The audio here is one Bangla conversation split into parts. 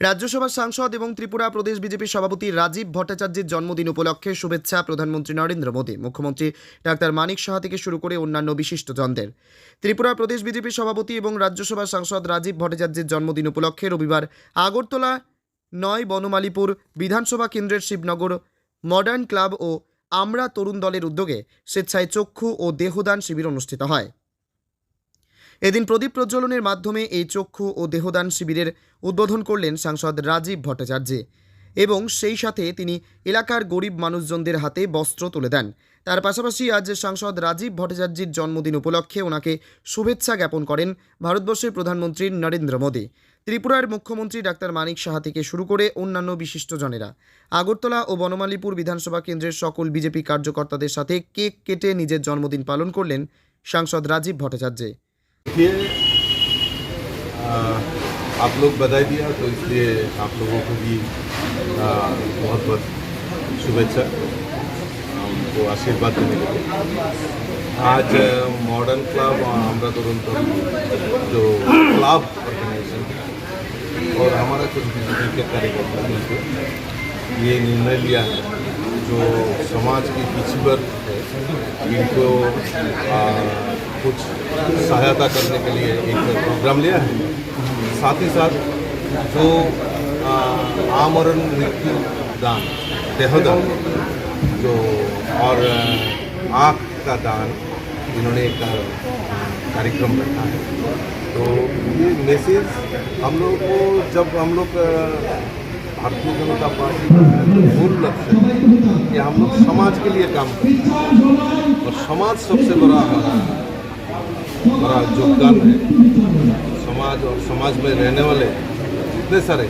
রাজ্যসভার সাংসদ এবং ত্রিপুরা প্রদেশ বিজেপি সভাপতি রাজীব ভট্টাচার্যের জন্মদিন উপলক্ষে শুভেচ্ছা প্রধানমন্ত্রী নরেন্দ্র মোদী, মুখ্যমন্ত্রী ডাক্তার মানিক সাহা থেকে শুরু করে অন্যান্য বিশিষ্টজনদের। ত্রিপুরা প্রদেশ বিজেপির সভাপতি এবং রাজ্যসভার সাংসদ রাজীব ভট্টাচার্যের জন্মদিন উপলক্ষে রবিবার আগরতলা, নয় বনমালীপুর বিধানসভা কেন্দ্রের শিবনগর, মডার্ন ক্লাব ও আমরা তরুণ দলের উদ্যোগে স্বেচ্ছায় চক্ষু ও দেহদান শিবির অনুষ্ঠিত হয়। এদিন প্রদীপ প্রজ্বলনের মাধ্যমে এই চক্ষু ও দেহদান শিবিরের উদ্বোধন করলেন সাংসদ রাজীব ভট্টাচার্য এবং সেই সাথে তিনি এলাকার গরিব মানুষজনদের হাতে বস্ত্র তুলে দেন। তার পাশাপাশি আজ সাংসদ রাজীব ভট্টাচার্যের জন্মদিন উপলক্ষে ওনাকে শুভেচ্ছা জ্ঞাপন করেন ভারতবর্ষের প্রধানমন্ত্রী নরেন্দ্র মোদী। ত্রিপুরার মুখ্যমন্ত্রী ডাক্তার মানিক সাহা থেকে শুরু করে অন্যান্য বিশিষ্টজনেরা। আগরতলা ও বনমালীপুর বিধানসভা কেন্দ্রের সকল বিজেপি কার্যকর্তাদের সাথে কেক কেটে নিজের জন্মদিন পালন করলেন সাংসদ রাজীব ভট্টাচার্য। देखिए आप लोग बधाई दिया तो इसलिए आप लोगों को भी आ, बहुत बहुत शुभेच्छा हमको आशीर्वाद देने के लिए। आज मॉडर्न क्लब हमरा तरुण जो क्लब ऑर्गेनाइजेशन और हमारा कुछ बीजेपी के कार्यकर्ता मिलकर ये निर्णय लिया है जो समाज के पिछड़ी है इनको आ, कुछ सहायता करने के लिए एक प्रोग्राम लिया है। साथ ही साथ जो आमरण मृत्यु दान, देहदान, जो, और आँख का दान, इन्होंने एक कार्यक्रम रखा है। तो ये मैसेज हम लोग को जब हम लोग भारतीय जनता पार्टी का मूल लक्ष्य है कि हम लोग समाज के लिए काम करें। और समाज सबसे बड़ा हमारा बड़ा योगदान है, समाज और समाज में रहने वाले जितने सारे,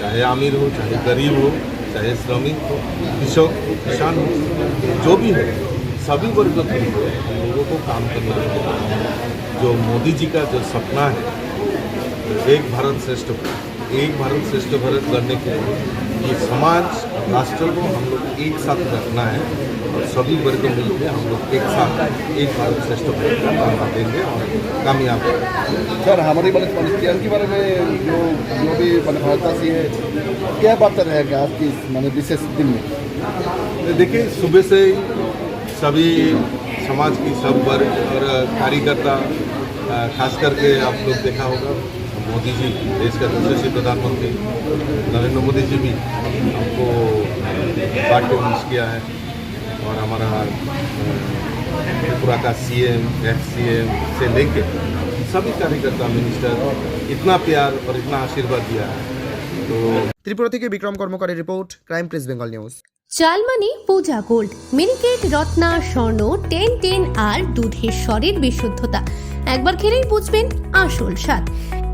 चाहे अमीर हो, चाहे गरीब हो, चाहे श्रमिक हो, कृषक हो, किसान हो, जो भी हो, सभी वर्ग के लोगों को काम करना है। जो मोदी जी का जो सपना है, एक भारत श्रेष्ठ, एक भारत श्रेष्ठ भारत करने के लिए ये समाज राष्ट्र को हम लोग एक साथ रखना है और सभी वर्ग मिलकर हम लोग एक साथ एक भारत श्रेष्ठ भारत का काम देंगे और कामयाब सर हमारी मतलब पॉलिटिशियन के बारे में जो जो भी मतलब भारतवासी है क्या बात रहेगा आपकी इस मतलब विशेष दिन में? देखिए सुबह से सभी समाज की सब वर्ग और कार्यकर्ता खास करके आप लोग देखा होगा मोदी जी देश का यशस्वी प्रधानमंत्री नरेंद्र मोदी जी भी हमको पार्टी मिस किया है और हमारा अ, त्रिपुरा का सीएम एक्स सीएम से लेके सभी कार्यकर्ता मिनिस्टर इतना प्यार और इतना आशीर्वाद दिया है तो ত্রিপুরা থেকে Vikram কর্মকারের report crime press Bengal news চাল মানে পূজা gold Miniket Ratna Swarna ten ten আর দুধের স্বরের বিশুদ্ধতা একবার খেলেই বুঝবেন আসল স্বাদ